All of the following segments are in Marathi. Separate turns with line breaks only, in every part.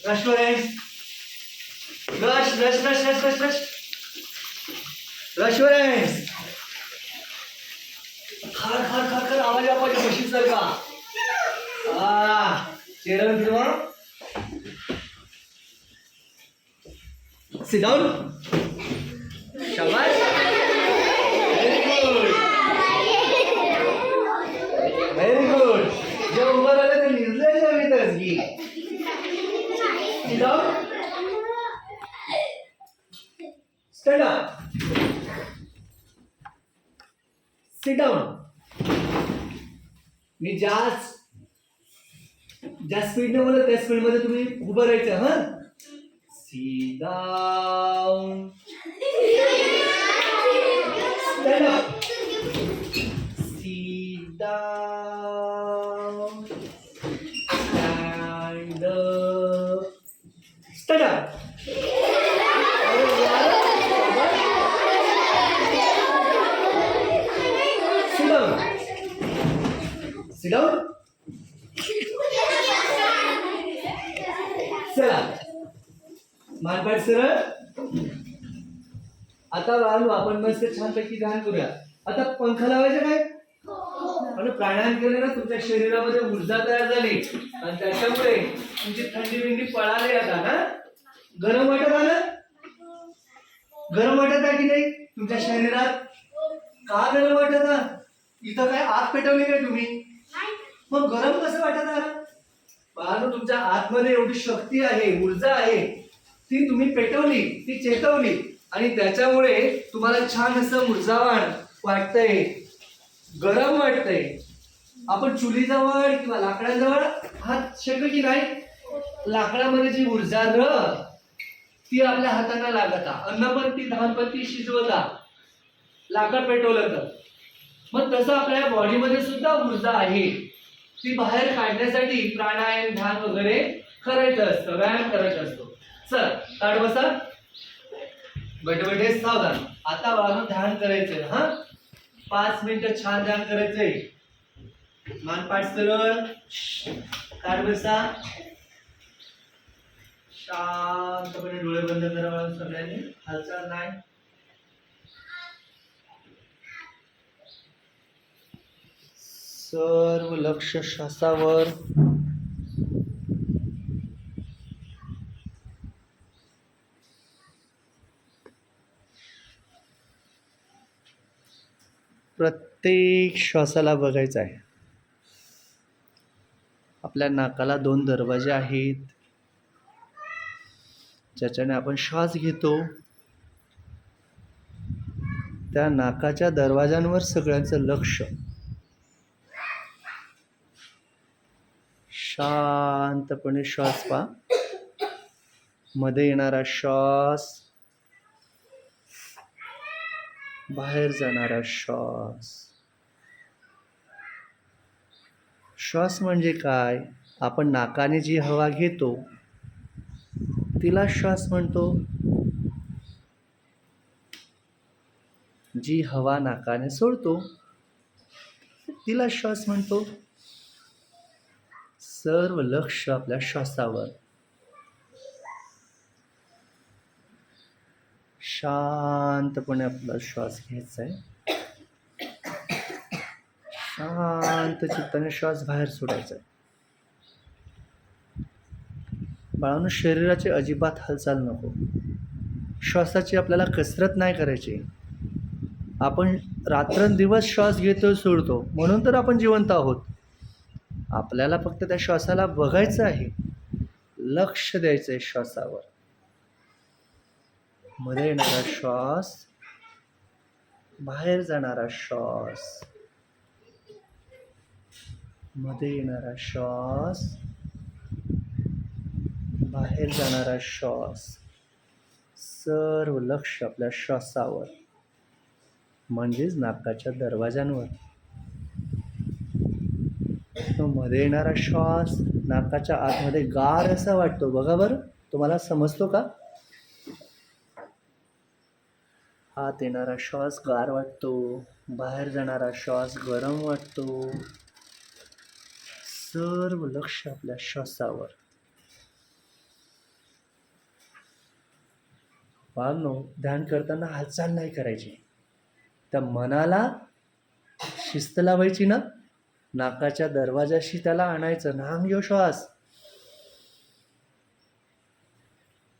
Rashford. Rush, rush, rush, rush, rush, rush. Rashford. खार खार खार खार आवाज या पाहिजे मशीन सारखा आ चेहरा फिरवा Sit down. शाबाश Sit down. मी जास्त ज्या स्पीडने बोलत त्या स्पीडमध्ये तुम्ही उभं राहायचं हा Sit down. Down. Sit down. चला. मानपाट सरळ आता बाळू आपण मस्त छानपैकी ध्यान करूया. आता पंखा लावायचा काय? आणि प्राणायाम केले ना तुमच्या शरीरामध्ये ऊर्जा तयार झाली. आणि त्याच्यामुळे तुमची थंडी बिंडी पळाली आता ना गरम वाटत आलं? गरम वाटत आहे की नाही? तुमच्या शरीरात का गरम वाटत? इथं काय आग पेटवली काय तुम्ही? मग गरम कसं वाटत आलं बाळांनो तुमच्या आतमध्ये एवढी शक्ती आहे ऊर्जा आहे. ती तुम्ही पेटवली ती चेतवली. आणि त्याच्यामुळे तुम्हाला छान असं ऊर्जावान वाटतंय. गरम वाटतंय. आपण चुलीजवळ किंवा लाकडाजवळ हात शेकलो की नाही? लाकडामध्ये जी ऊर्जा र ती आपल्या हातांना लागत ती धान पण ती शिजवता. लाकड पेटवलं तर. मग तसं आपल्या बॉडीमध्ये सुद्धा ऊर्जा आहे. ती बाहेर काढण्यासाठी प्राणायाम ध्यान वगैरे करायचं असतं व्यायाम करायचा असतो. चल ताट बसा. बटबटे सावधान. आता बाजू ध्यान करायचंय. हा? पाच मिनिटं छान ध्यान करायचंय. मानपाठ सरळ. ताट बसा. शांतपणे डोळे बंद करावा सगळ्यांनी. हालचाल नाही. सर्व लक्ष श्वासावर प्रत्येक श्वासाला बघायचं आहे. आपल्या नाकाला दोन दरवाजे आहेत. ज्याच्याने आपण श्वास घेतो त्या नाकाच्या दरवाजांवर सगळ्यांचं लक्ष. शांतपणे श्वास पा मध्ये येणारा श्वास बाहेर जाणारा श्वास. श्वास म्हणजे काय? आपण नाकाने जी हवा घेतो तिला श्वास म्हणतो. जी हवा नाकाने सोडतो तिला श्वास म्हणतो. सर्व लक्ष आपल्या श्वासावर. शांतपणे आपला श्वास घ्यायचा आहे शांत चित्ताने श्वास बाहेर सोडायचा आहे बाळांनो शरीराची अजिबात हालचाल नको. श्वासाची आपल्याला कसरत नाही करायची. आपण रात्रंदिवस श्वास घेतो सोडतो. म्हणून तर आपण जिवंत आहोत. आपल्याला फक्त त्या श्वासाला बघायचं आहे. लक्ष द्यायचं आहे श्वासावर. मध्ये येणारा श्वास बाहेर जाणारा श्वास. मध्ये येणारा श्वास बाहेर जाणारा श्वास. सर्व लक्ष आपल्या श्वासावर. म्हणजेच नाकाच्या दरवाजांवर मध्ये येणारा श्वास नाकाच्या आतमध्ये गार असा वाटतो. बघा बरं. तुम्हाला समजतो का? आत येणारा श्वास गार वाटतो. बाहेर जाणारा श्वास गरम वाटतो. सर्व लक्ष आपल्या श्वासावर. बाळांनो ध्यान करताना हालचाल नाही करायची. त्या मनाला शिस्त लावायची ना? नाकाच्या दरवाजाशी त्याला आणायचं. नांग यो श्वास.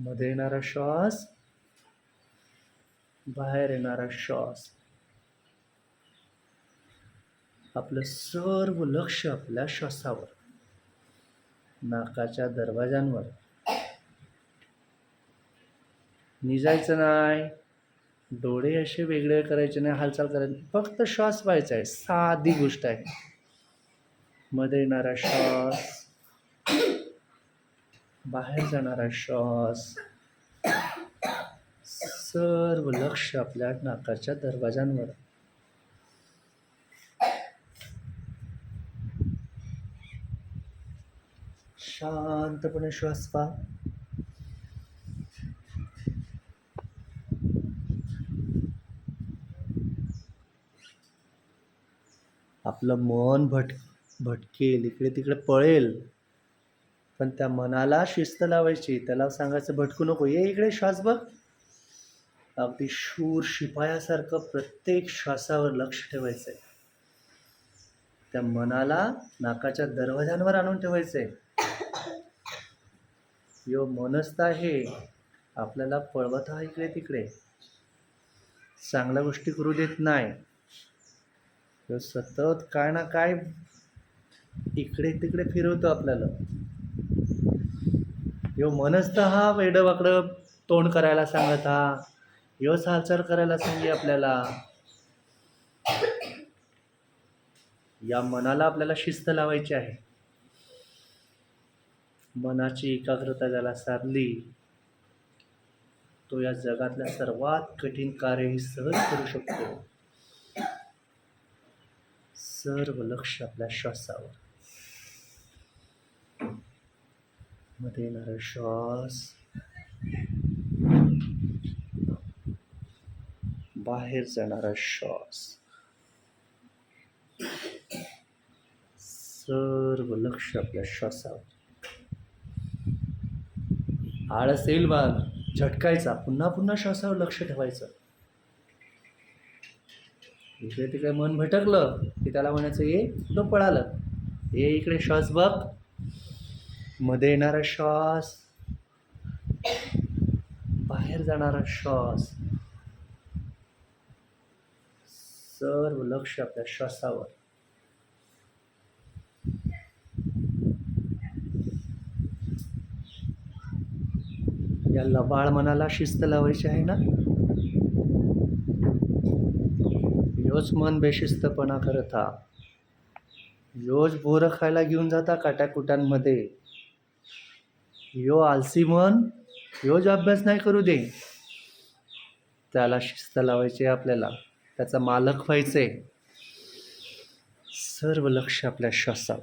मध्ये येणारा श्वास. बाहेर येणारा श्वास. आपलं सर्व लक्ष आपल्या श्वासावर. नाकाच्या दरवाजांवर. निजायचं नाही. डोळे असे वेगळे करायचे नाही हालचाल करायची फक्त श्वास व्हायचा आहे. साधी गोष्ट आहे. मध्ये येणारा श्वास. बाहेर जाणारा श्वास. सर्व लक्ष आपल्या नाकाच्या दरवाजांवर शांतपणे श्वास पा आपलं मन भट भटकेल इकडे तिकडे पळेल. पण त्या मनाला शिस्त लावायची. त्याला सांगायचं भटकू नको. ये इकडे श्वास बघ. अगदी शूर शिपायासारखं प्रत्येक श्वासावर लक्ष ठेवायचं आहे त्या मनाला नाकाच्या दरवाजांवर आणून ठेवायचं आहे यो मनस्त आहे. आपल्याला पळवत आहे इकडे तिकडे चांगल्या गोष्टी करू देत नाही. तो सतत काय ना काय इकडे तिकडे फिरवतो आपल्याला. यो मनस्त हा वेडं वाकडं तोंड करायला सांगत हा. योच हालचाल करायला सांगे आपल्याला. या मनाला आपल्याला शिस्त लावायची आहे. मनाची एकाग्रता ज्याला साधली तो या जगातल्या सर्वात कठीण कार्यही सहज करू शकतो. सर्व लक्ष आपल्या श्वासावर. मध्ये येणारा श्वास. बाहेर जाणारा श्वास. सर्व लक्ष आपल्या श्वासावर. आळस येईल बाग झटकायचा. पुन्हा पुन्हा श्वासावर लक्ष ठेवायचं. इकडे तिकडे मन भटकलं की त्याला म्हणायचं ये तो पळालं. ये इकडे श्वास बघ. मध्ये येणारा श्वास. बाहेर जाणारा श्वास. सर्व लक्ष आपल्या श्वासावर. या लबाळ मनाला शिस्त लावायची आहे ना? योच मन बेशिस्तपणा करता. हा योच बोरं खायला घेऊन जाता काट्याकुट्यांमध्ये. यो आलसी मन योज अभ्यास नाही करू दे. त्याला शिस्त लावायची आपल्याला. त्याचा मालक व्हायचे. सर्व लक्ष आपल्या श्वासात.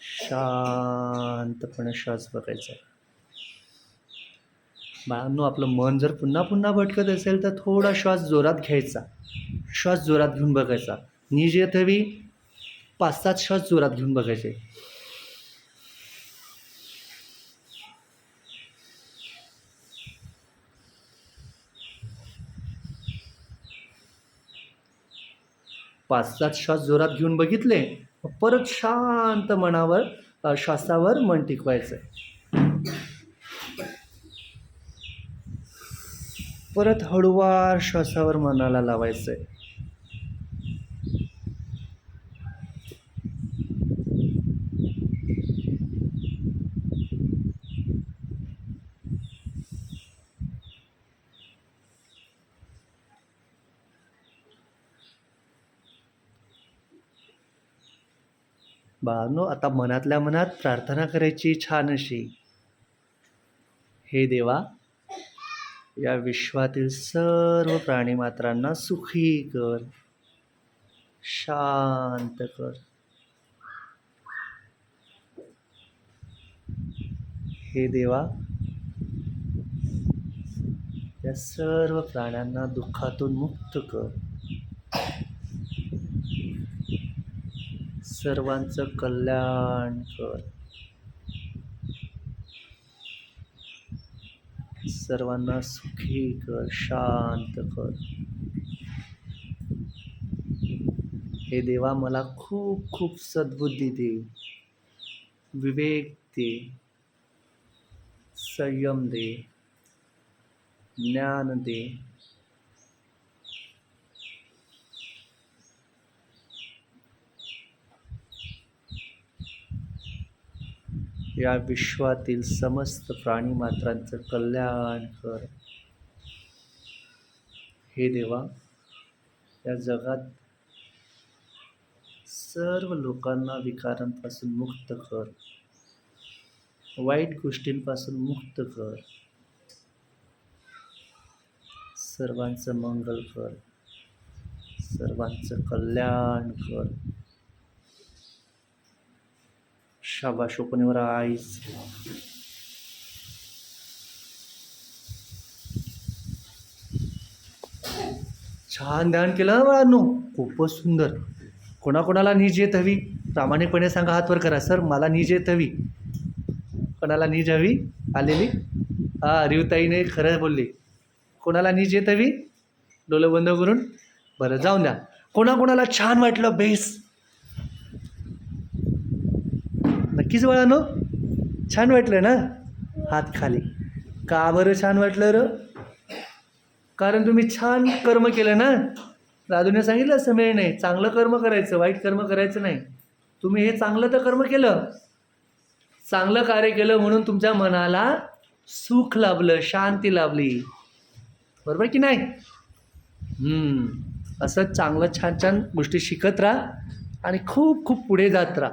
शांतपणे श्वास बघायचा. बाळांनो आपलं मन जर पुन्हा पुन्हा भटकत असेल तर थोडा श्वास जोरात घ्यायचा. श्वास जोरात घेऊन बघायचा. निज येत पाच सात श्वास जोरात घेऊन बघायचे. पाच सात श्वास जोरात घेऊन बघितले परत शांत मनावर श्वासावर मन टिकवायचं. परत हळूवार श्वासावर मनाला लावायचं आहे बाळांनो आता मनातल्या मनात प्रार्थना करायची छान अशी. हे देवा या विश्वातील सर्व प्राणीमात्रांना सुखी कर शांत कर. हे देवा या सर्व प्राण्यांना दुःखातून मुक्त कर. सर्वांचं कल्याण कर. सर्वांना सुखी कर शांत कर. हे देवा मला खूप खूप सद्बुद्धी दे. विवेक दे. संयम दे. ज्ञान दे. या विश्वातील समस्त प्राणीमात्रांचं कल्याण कर. हे देवा या जगात सर्व लोकांना विकारांपासून मुक्त कर. वाईट गोष्टींपासून मुक्त कर. सर्वांचं मंगल कर. सर्वांचं कल्याण कर. शाबाश ओपन आईज छान ध्यान केलं हं बाळांनो. खूपच सुंदर. कोणाकोणाला नीज येत हवी? प्रामाणिकपणे सांगा हात वर करा. सर मला नीज येत हवी. कोणाला नीज हवी? आलेली? हा रिवताईने खरं बोलली. कोणाला नीज येत हवी? डोलं बंद करून? बरं जाऊन द्या. कोणाकोणाला छान वाटलं बेस. नक्कीच बाळांनो छान वाटलं ना? हात खाली. का बरं छान वाटलं र? कारण तुम्ही छान कर्म केलं ना? राजूने सांगितलं असं मिळ नाही. चांगलं कर्म करायचं वाईट कर्म करायचं नाही. तुम्ही हे चांगलं तर कर्म केलं. चांगलं कार्य केलं म्हणून तुमच्या मनाला सुख लाभलं शांती लाभली. बरोबर की नाही? असं चांगलं छान छान गोष्टी शिकत राहा आणि खूप खूप पुढे जात राहा.